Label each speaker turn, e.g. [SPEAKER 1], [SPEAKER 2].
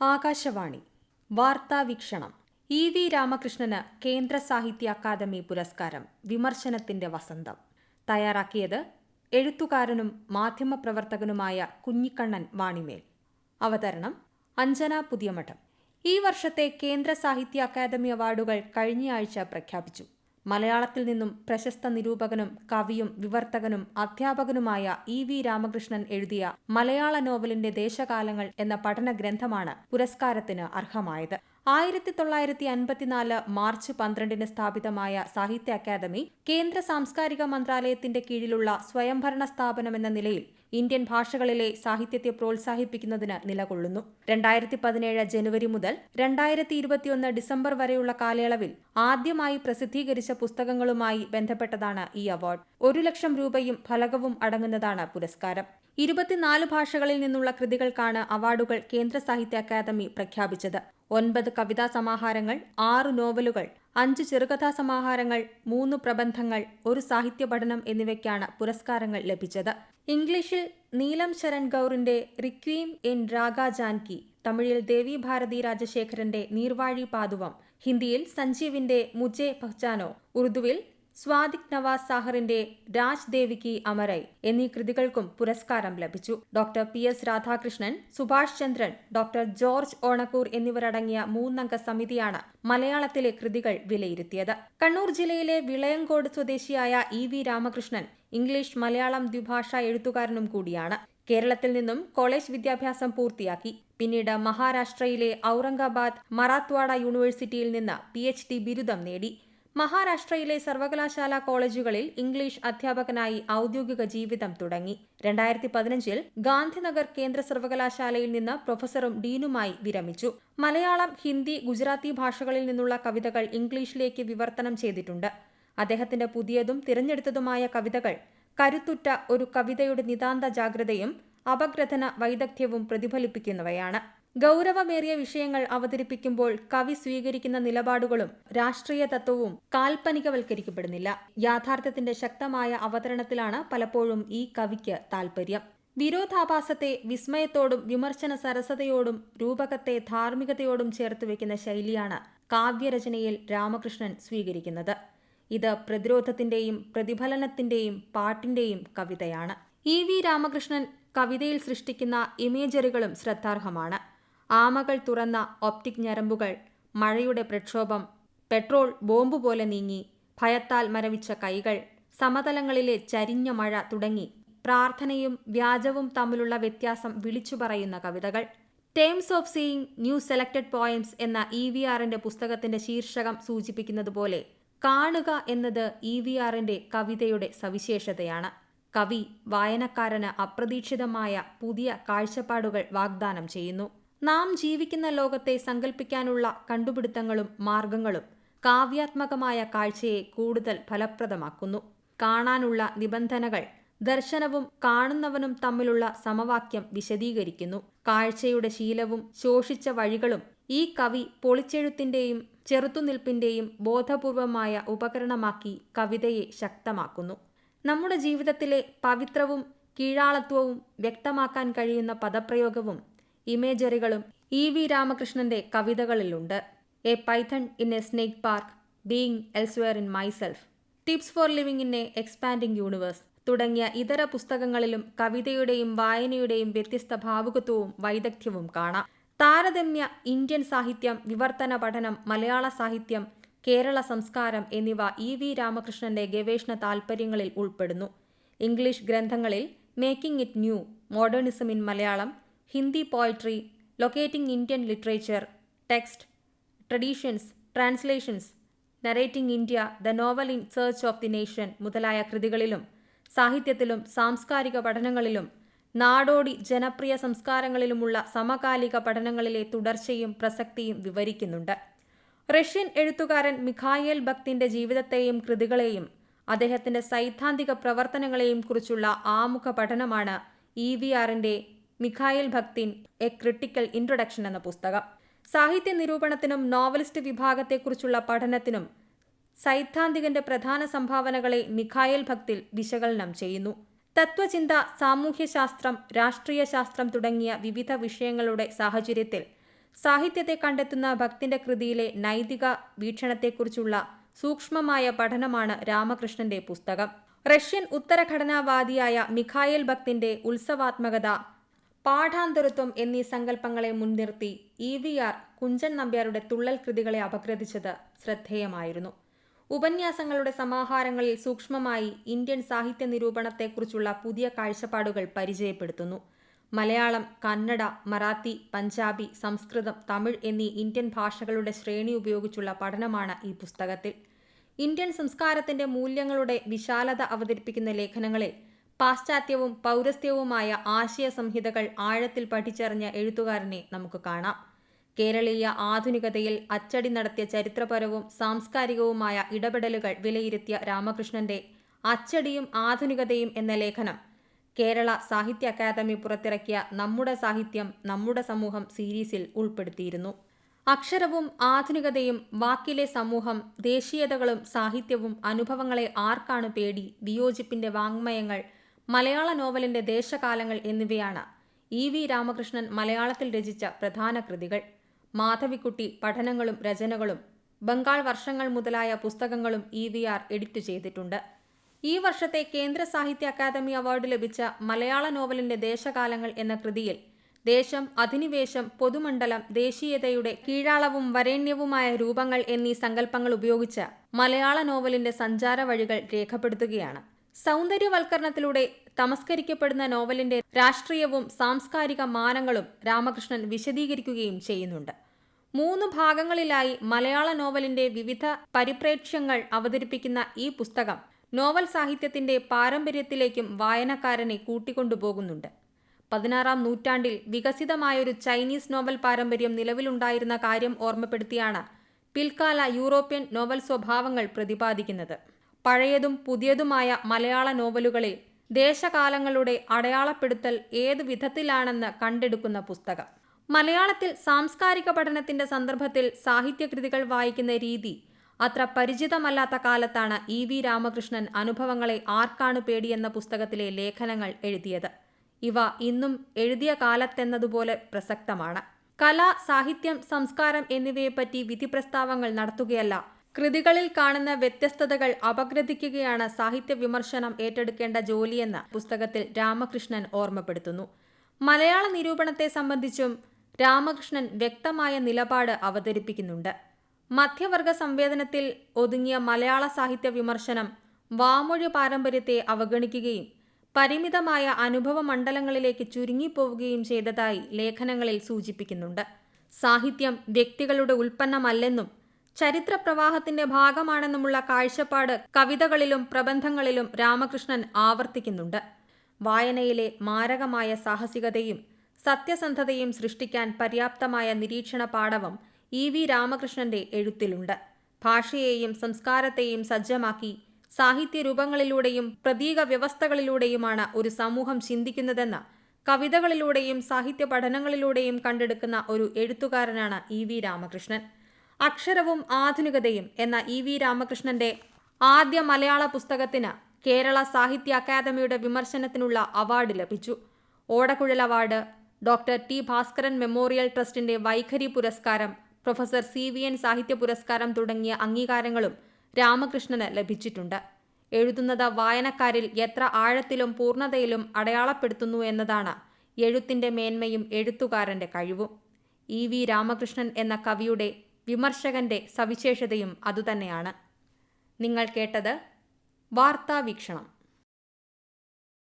[SPEAKER 1] ആകാശവാണി. വാർത്താ വീക്ഷണം. E V രാമകൃഷ്ണന് കേന്ദ്ര സാഹിത്യ അക്കാദമി പുരസ്കാരം വിമർശനത്തിന്റെ വസന്തം. തയ്യാറാക്കിയത് എഴുത്തുകാരനും മാധ്യമപ്രവർത്തകനുമായ കുഞ്ഞിക്കണ്ണൻ വാണിമേൽ. അവതരണം അഞ്ജന പുതിയമഠം. ഈ വർഷത്തെ കേന്ദ്ര സാഹിത്യ അക്കാദമി അവാർഡുകൾ കഴിഞ്ഞയാഴ്ച പ്രഖ്യാപിച്ചു. മലയാളത്തിൽ നിന്നും പ്രശസ്ത നിരൂപകനും കവിയും വിവർത്തകനും അധ്യാപകനുമായ ഇ വി രാമകൃഷ്ണൻ എഴുതിയ മലയാള നോവലിന്റെ ദേശകാലങ്ങൾ എന്ന പഠന ഗ്രന്ഥമാണ് പുരസ്കാരത്തിന് അർഹമായത്. ആയിരത്തി തൊള്ളായിരത്തി അൻപത്തിനാല് മാർച്ച് പന്ത്രണ്ടിന് സ്ഥാപിതമായ സാഹിത്യ അക്കാദമി കേന്ദ്ര സാംസ്കാരിക മന്ത്രാലയത്തിന്റെ കീഴിലുള്ള സ്വയംഭരണ സ്ഥാപനമെന്ന നിലയിൽ ഇന്ത്യൻ ഭാഷകളിലെ സാഹിത്യത്തെ പ്രോത്സാഹിപ്പിക്കുന്നതിന് നിലകൊള്ളുന്നു. രണ്ടായിരത്തി പതിനേഴ് ജനുവരി മുതൽ രണ്ടായിരത്തി ഇരുപത്തിയൊന്ന് ഡിസംബർ വരെയുള്ള കാലയളവിൽ ആദ്യമായി പ്രസിദ്ധീകരിച്ച പുസ്തകങ്ങളുമായി ബന്ധപ്പെട്ടതാണ് ഈ അവാർഡ്. ഒരു ലക്ഷം രൂപയും ഫലകവും അടങ്ങുന്നതാണ് പുരസ്കാരം. ഇരുപത്തിനാല് ഭാഷകളിൽ നിന്നുള്ള കൃതികൾക്കാണ് അവാർഡുകൾ കേന്ദ്ര സാഹിത്യ അക്കാദമി പ്രഖ്യാപിച്ചത്. ഒൻപത് കവിതാ സമാഹാരങ്ങൾ ആറ് നോവലുകൾ അഞ്ച് ചെറുകഥാ സമാഹാരങ്ങൾ മൂന്ന് പ്രബന്ധങ്ങൾ ഒരു സാഹിത്യ പഠനം എന്നിവയ്ക്കാണ് പുരസ്കാരങ്ങൾ ലഭിച്ചത്. ഇംഗ്ലീഷിൽ നീലം ശരൺ ഗൌറിന്റെ റിക്വീം ഇൻ രാഗ ജാൻകി തമിഴിൽ ദേവി ഭാരതി രാജശേഖരന്റെ നീർവാഴി പാതുവം ഹിന്ദിയിൽ സഞ്ജീവിന്റെ മുജെ പഹ്ചാനോ ഉറുദുവിൽ സ്വാദിക് നവാസ് സാഹറിന്റെ രാജ് ദേവിക്ക് അമരൈ എന്നീ കൃതികൾക്കും പുരസ്കാരം ലഭിച്ചു. Doctor P S Radhakrishnan Subhash Chandran doctor George Onakkoor എന്നിവരടങ്ങിയ മൂന്നംഗ സമിതിയാണ് മലയാളത്തിലെ കൃതികൾ വിലയിരുത്തിയത്. കണ്ണൂർ ജില്ലയിലെ വിളയങ്കോട് സ്വദേശിയായ E V Ramakrishnan English Malayalam ദ്വിഭാഷ എഴുത്തുകാരനും കൂടിയാണ്. കേരളത്തിൽ നിന്നും കോളേജ് വിദ്യാഭ്യാസം പൂർത്തിയാക്കി. പിന്നീട് മഹാരാഷ്ട്രയിലെ ഔറംഗാബാദ് മറാത്വാഡ യൂണിവേഴ്സിറ്റിയിൽ നിന്ന് പി ബിരുദം നേടി. മഹാരാഷ്ട്രയിലെ സർവകലാശാല കോളേജുകളിൽ ഇംഗ്ലീഷ് അധ്യാപകനായി ഔദ്യോഗിക ജീവിതം തുടങ്ങി. രണ്ടായിരത്തി പതിനഞ്ചിൽ ഗാന്ധിനഗർ കേന്ദ്ര സർവകലാശാലയിൽ നിന്ന് പ്രൊഫസറും ഡീനുമായി വിരമിച്ചു. മലയാളം ഹിന്ദി ഗുജറാത്തി ഭാഷകളിൽ നിന്നുള്ള കവിതകൾ ഇംഗ്ലീഷിലേക്ക് വിവർത്തനം ചെയ്തിട്ടുണ്ട്. അദ്ദേഹത്തിന്റെ പുതിയതും തിരഞ്ഞെടുത്തതുമായ കവിതകൾ കരുത്തുറ്റ ഒരു കവിതയുടെ നിതാന്ത ജാഗ്രതയും അപഗ്രഥന വൈദഗ്ധ്യവും പ്രതിഫലിപ്പിക്കുന്നവയാണ്. ഗൗരവമേറിയ വിഷയങ്ങൾ അവതരിപ്പിക്കുമ്പോൾ കവി സ്വീകരിക്കുന്ന നിലപാടുകളും രാഷ്ട്രീയ തത്വവും കാൽപ്പനികവൽക്കരിക്കപ്പെടുന്നില്ല. യാഥാർത്ഥ്യത്തിന്റെ ശക്തമായ അവതരണത്തിലാണ് പലപ്പോഴും ഈ കവിക്ക് താൽപര്യം. വിരോധാഭാസത്തെ വിസ്മയത്തോടും വിമർശന സരസതയോടും രൂപകത്തെ ധാർമ്മികതയോടും ചേർത്ത് വയ്ക്കുന്ന ശൈലിയാണ് കാവ്യരചനയിൽ രാമകൃഷ്ണൻ സ്വീകരിക്കുന്നത്. ഇത് പ്രതിരോധത്തിന്റെയും പ്രതിഫലനത്തിന്റെയും പാട്ടിന്റെയും കവിതയാണ്. ഇ വി രാമകൃഷ്ണൻ കവിതയിൽ സൃഷ്ടിക്കുന്ന ഇമേജറികളും ശ്രദ്ധാർഹമാണ്. ആമകൾ തുറന്ന ഒപ്റ്റിക് ഞരമ്പുകൾ മഴയുടെ പ്രക്ഷോഭം പെട്രോൾ ബോംബ് പോലെ നീങ്ങി ഭയത്താൽ മരവിച്ച കൈകൾ സമതലങ്ങളിലെ ചരിഞ്ഞ മഴ തുടങ്ങി. പ്രാർത്ഥനയും വ്യാജവും തമ്മിലുള്ള വ്യത്യാസം വിളിച്ചു പറയുന്ന കവിതകൾ. Terms of seeing new selected poems എന്ന ഇ വി ആറിന്റെ പുസ്തകത്തിന്റെ ശീർഷകം സൂചിപ്പിക്കുന്നത് പോലെ കാണുക എന്നത് ഇ വി ആറിന്റെ കവിതയുടെ സവിശേഷതയാണ്. കവി വായനക്കാരന് അപ്രതീക്ഷിതമായ പുതിയ കാഴ്ചപ്പാടുകൾ വാഗ്ദാനം ചെയ്യുന്നു. നാം ജീവിക്കുന്ന ലോകത്തെ സങ്കല്പിക്കാനുള്ള കണ്ടുപിടുത്തങ്ങളും മാർഗങ്ങളും കാവ്യാത്മകമായ കാഴ്ചയെ കൂടുതൽ ഫലപ്രദമാക്കുന്നു. കാണാനുള്ള നിബന്ധനകൾ ദർശനവും കാണുന്നവനും തമ്മിലുള്ള സമവാക്യം വിശദീകരിക്കുന്നു. കാഴ്ചയുടെ ശീലവും ശോഷിച്ച വഴികളും ഈ കവി പൊളിച്ചെഴുത്തിന്റെയും ചെറുത്തുനിൽപ്പിന്റെയും ബോധപൂർവമായ ഉപകരണമാക്കി കവിതയെ ശക്തമാക്കുന്നു. നമ്മുടെ ജീവിതത്തിലെ പവിത്രവും കീഴാളത്വവും വ്യക്തമാക്കാൻ കഴിയുന്ന പദപ്രയോഗവും ഇമേജറികളും ഇ വി രാമകൃഷ്ണന്റെ കവിതകളിലുണ്ട്. A python in a snake park being elsewhere in myself tips for living in a expanding universe തുടങ്ങിയ ഇതര പുസ്തകങ്ങളിലും കവിതയുടെയും വായനയുടെയും വ്യത്യസ്ത ഭാവുകത്വവും വൈദഗ്ധ്യവും കാണാം. താരതമ്യ ഇന്ത്യൻ സാഹിത്യം വിവർത്തന പഠനം മലയാള സാഹിത്യം കേരള സംസ്കാരം എന്നിവ ഇ വി രാമകൃഷ്ണന്റെ ഗവേഷണ താൽപ്പര്യങ്ങളിൽ ഉൾപ്പെടുന്നു. ഇംഗ്ലീഷ് ഗ്രന്ഥങ്ങളിൽ making it new modernism in Malayalam Hindi poetry locating Indian literature text traditions translations narrating India the novel in search of the nation മുതലായ കൃതികളിലും സാഹിത്യത്തിലും സാംസ്കാരിക പഠനങ്ങളിലും നാടോടി ജനപ്രിയ സംസ്കാരങ്ങളിലുമുള്ള സമകാലിക പഠനങ്ങളിലെ തുടർച്ചയും പ്രസക്തിയും വിവരിക്കുന്നുണ്ട്. റഷ്യൻ എഴുത്തുകാരൻ മിഖായേൽ ഭക്തിന്റെ ജീവിതത്തെയും കൃതികളെയും അദ്ദേഹത്തിന്റെ സൈദ്ധാന്തിക പ്രവർത്തനങ്ങളെയും കുറിച്ചുള്ള ആമുഖ പഠനമാണ് ഇ വി ആറിന്റെ Mikhail Bakhtin a critical introduction എന്ന പുസ്തകം. സാഹിത്യ നിരൂപണത്തിനും നോവലിസ്റ്റ് വിഭാഗത്തെക്കുറിച്ചുള്ള പഠനത്തിനും സൈദ്ധാന്തികന്റെ പ്രധാന സംഭാവനകളെ മിഖായൽ ഭക്തിൽ വിശകലനം ചെയ്യുന്നു. തത്വചിന്ത സാമൂഹ്യശാസ്ത്രം രാഷ്ട്രീയ ശാസ്ത്രം തുടങ്ങിയ വിവിധ വിഷയങ്ങളുടെ സാഹചര്യത്തിൽ സാഹിത്യത്തെ കണ്ടെത്തുന്ന ഭക്തിന്റെ കൃതിയിലെ നൈതിക വീക്ഷണത്തെക്കുറിച്ചുള്ള സൂക്ഷ്മമായ പഠനമാണ് രാമകൃഷ്ണന്റെ പുസ്തകം. റഷ്യൻ ഉത്തരഘടനാവാദിയായ മിഖായൽ ഭക്തിന്റെ ഉത്സവാത്മകത പാഠാന്തരത്വം എന്നീ സങ്കല്പങ്ങളെ മുൻനിർത്തി ഇ വി ആർ കുഞ്ചൻ നമ്പ്യാരുടെ തുള്ളൽ കൃതികളെ അപഗ്രഥിച്ചത് ശ്രദ്ധേയമായിരുന്നു. ഉപന്യാസങ്ങളുടെ സമാഹാരങ്ങളിൽ സൂക്ഷ്മമായി ഇന്ത്യൻ സാഹിത്യ നിരൂപണത്തെക്കുറിച്ചുള്ള പുതിയ കാഴ്ചപ്പാടുകൾ പരിചയപ്പെടുത്തുന്നു. മലയാളം കന്നഡ മറാത്തി പഞ്ചാബി സംസ്കൃതം തമിഴ് എന്നീ ഇന്ത്യൻ ഭാഷകളുടെ ശ്രേണി ഉപയോഗിച്ചുള്ള പഠനമാണ് ഈ പുസ്തകത്തിൽ. ഇന്ത്യൻ സംസ്കാരത്തിന്റെ മൂല്യങ്ങളുടെ വിശാലത അവതരിപ്പിക്കുന്ന ലേഖനങ്ങളിൽ പാശ്ചാത്യവും പൗരസ്ത്യവുമായ ആശയ സംഹിതകൾ ആഴത്തിൽ പഠിച്ചറിഞ്ഞ എഴുത്തുകാരനെ നമുക്ക് കാണാം. കേരളീയ ആധുനികതയിൽ അച്ചടി നടത്തിയ ചരിത്രപരവും സാംസ്കാരികവുമായ ഇടപെടലുകൾ വിലയിരുത്തിയ രാമകൃഷ്ണന്റെ അച്ചടിയും ആധുനികതയും എന്ന ലേഖനം കേരള സാഹിത്യ അക്കാദമി പുറത്തിറക്കിയ നമ്മുടെ സാഹിത്യം നമ്മുടെ സമൂഹം സീരീസിൽ ഉൾപ്പെടുത്തിയിരുന്നു. അക്ഷരവും ആധുനികതയും വാക്കിലെ സമൂഹം ദേശീയതകളും സാഹിത്യവും അനുഭവങ്ങളെ ആർക്കാണ് പേടി? വിയോജിപ്പിന്റെ വാങ്മയങ്ങൾ മലയാള നോവലിന്റെ ദേശകാലങ്ങൾ എന്നിവയാണ് ഇ വി രാമകൃഷ്ണൻ മലയാളത്തിൽ രചിച്ച പ്രധാന കൃതികൾ. മാധവിക്കുട്ടി പഠനങ്ങളും രചനകളും ബംഗാൾ വർഷങ്ങൾ മുതലായ പുസ്തകങ്ങളും ഇ വി ആർ എഡിറ്റ് ചെയ്തിട്ടുണ്ട്. ഈ വർഷത്തെ കേന്ദ്ര സാഹിത്യ അക്കാദമി അവാർഡ് ലഭിച്ച മലയാള നോവലിന്റെ ദേശകാലങ്ങൾ എന്ന കൃതിയിൽ ദേശം അധിനിവേശം പൊതുമണ്ഡലം ദേശീയതയുടെ കീഴാളവും വരേണ്യവുമായ രൂപങ്ങൾ എന്നീ സങ്കല്പങ്ങൾ ഉപയോഗിച്ച് മലയാള നോവലിന്റെ സഞ്ചാര വഴികൾ രേഖപ്പെടുത്തുകയാണ്. സൗന്ദര്യവൽക്കരണത്തിലൂടെ തമസ്കരിക്കപ്പെടുന്ന നോവലിന്റെ രാഷ്ട്രീയവും സാംസ്കാരിക മാനങ്ങളും രാമകൃഷ്ണൻ വിശദീകരിക്കുകയും ചെയ്യുന്നുണ്ട്. മൂന്ന് ഭാഗങ്ങളിലായി മലയാള നോവലിന്റെ വിവിധ പരിപ്രേക്ഷ്യങ്ങൾ അവതരിപ്പിക്കുന്ന ഈ പുസ്തകം നോവൽ സാഹിത്യത്തിന്റെ പാരമ്പര്യത്തിലേക്കും വായനക്കാരനെ കൂട്ടിക്കൊണ്ടുപോകുന്നുണ്ട്. പതിനാറാം നൂറ്റാണ്ടിൽ വികസിതമായൊരു ചൈനീസ് നോവൽ പാരമ്പര്യം നിലവിലുണ്ടായിരുന്ന കാര്യം ഓർമ്മപ്പെടുത്തിയാണ് പിൽക്കാല യൂറോപ്യൻ നോവൽ സ്വഭാവങ്ങൾ പ്രതിപാദിക്കുന്നത്. പഴയതും പുതിയതുമായ മലയാള നോവലുകളിൽ ദേശകാലങ്ങളുടെ അടയാളപ്പെടുത്തൽ ഏതു വിധത്തിലാണെന്ന് കണ്ടെടുക്കുന്ന പുസ്തകം. മലയാളത്തിൽ സാംസ്കാരിക പഠനത്തിന്റെ സന്ദർഭത്തിൽ സാഹിത്യകൃതികൾ വായിക്കുന്ന രീതി അത്ര പരിചിതമല്ലാത്ത കാലത്താണ് ഇ വി രാമകൃഷ്ണൻ അനുഭവങ്ങളെ ആർക്കാണ് പേടിയെന്ന പുസ്തകത്തിലെ ലേഖനങ്ങൾ എഴുതിയത്. ഇവ ഇന്നും എഴുതിയ കാലത്തെന്നതുപോലെ പ്രസക്തമാണ്. കല സാഹിത്യം സംസ്കാരം എന്നിവയെപ്പറ്റി വിധി പ്രസ്താവങ്ങൾ നടത്തുകയല്ല കൃതികളിൽ കാണുന്ന വ്യത്യസ്തതകൾ അപഗ്രഥിക്കുകയാണ് സാഹിത്യ വിമർശനം ഏറ്റെടുക്കേണ്ട ജോലിയെന്ന് പുസ്തകത്തിൽ രാമകൃഷ്ണൻ ഓർമ്മപ്പെടുത്തുന്നു. മലയാള നിരൂപണത്തെ സംബന്ധിച്ചും രാമകൃഷ്ണൻ വ്യക്തമായ നിലപാട് അവതരിപ്പിക്കുന്നുണ്ട്. മധ്യവർഗ സംവേദനത്തിൽ ഒതുങ്ങിയ മലയാള സാഹിത്യ വിമർശനം വാമൊഴി പാരമ്പര്യത്തെ അവഗണിക്കുകയും പരിമിതമായ അനുഭവ മണ്ഡലങ്ങളിലേക്ക് ചുരുങ്ങിപ്പോവുകയും ചെയ്തതായി ലേഖനങ്ങളിൽ സൂചിപ്പിക്കുന്നുണ്ട്. സാഹിത്യം വ്യക്തികളുടെ ഉൽപ്പന്നമല്ലെന്നും ചരിത്രപ്രവാഹത്തിന്റെ ഭാഗമാണെന്നുമുള്ള കാഴ്ചപ്പാട് കവിതകളിലും പ്രബന്ധങ്ങളിലും രാമകൃഷ്ണൻ ആവർത്തിക്കുന്നുണ്ട്. വായനയിലെ മാരകമായ സാഹസികതയും സത്യസന്ധതയും സൃഷ്ടിക്കാൻ പര്യാപ്തമായ നിരീക്ഷണ പാടവം ഇ വി രാമകൃഷ്ണന്റെ എഴുത്തിലുണ്ട്. ഭാഷയെയും സംസ്കാരത്തെയും സജ്ജമാക്കി സാഹിത്യ രൂപങ്ങളിലൂടെയും പ്രതീക വ്യവസ്ഥകളിലൂടെയുമാണ് ഒരു സമൂഹം ചിന്തിക്കുന്നതെന്ന് കവിതകളിലൂടെയും സാഹിത്യ പഠനങ്ങളിലൂടെയും കണ്ടെടുക്കുന്ന ഒരു എഴുത്തുകാരനാണ് ഇ വി രാമകൃഷ്ണൻ. അക്ഷരവും ആധുനികതയും എന്ന ഇ വി രാമകൃഷ്ണന്റെ ആദ്യ മലയാള പുസ്തകത്തിന് കേരള സാഹിത്യ അക്കാദമിയുടെ വിമർശനത്തിനുള്ള അവാർഡ് ലഭിച്ചു. Odakkuzhal award doctor T Bhaskaran memorial ട്രസ്റ്റിന്റെ വൈഖരി പുരസ്കാരം പ്രൊഫസർ സി വി എൻ സാഹിത്യ പുരസ്കാരം തുടങ്ങിയ അംഗീകാരങ്ങളും രാമകൃഷ്ണന് ലഭിച്ചിട്ടുണ്ട്. എഴുതുന്നത് വായനക്കാരിൽ എത്ര ആഴത്തിലും പൂർണതയിലും അടയാളപ്പെടുത്തുന്നു എന്നതാണ് എഴുത്തിന്റെ മേന്മയും എഴുത്തുകാരന്റെ കഴിവും. ഇ വി രാമകൃഷ്ണൻ എന്ന കവിയുടെ വിമർശകന്റെ സവിശേഷതയും അതുതന്നെയാണ്. നിങ്ങൾ കേട്ടത് വാർത്താവീക്ഷണം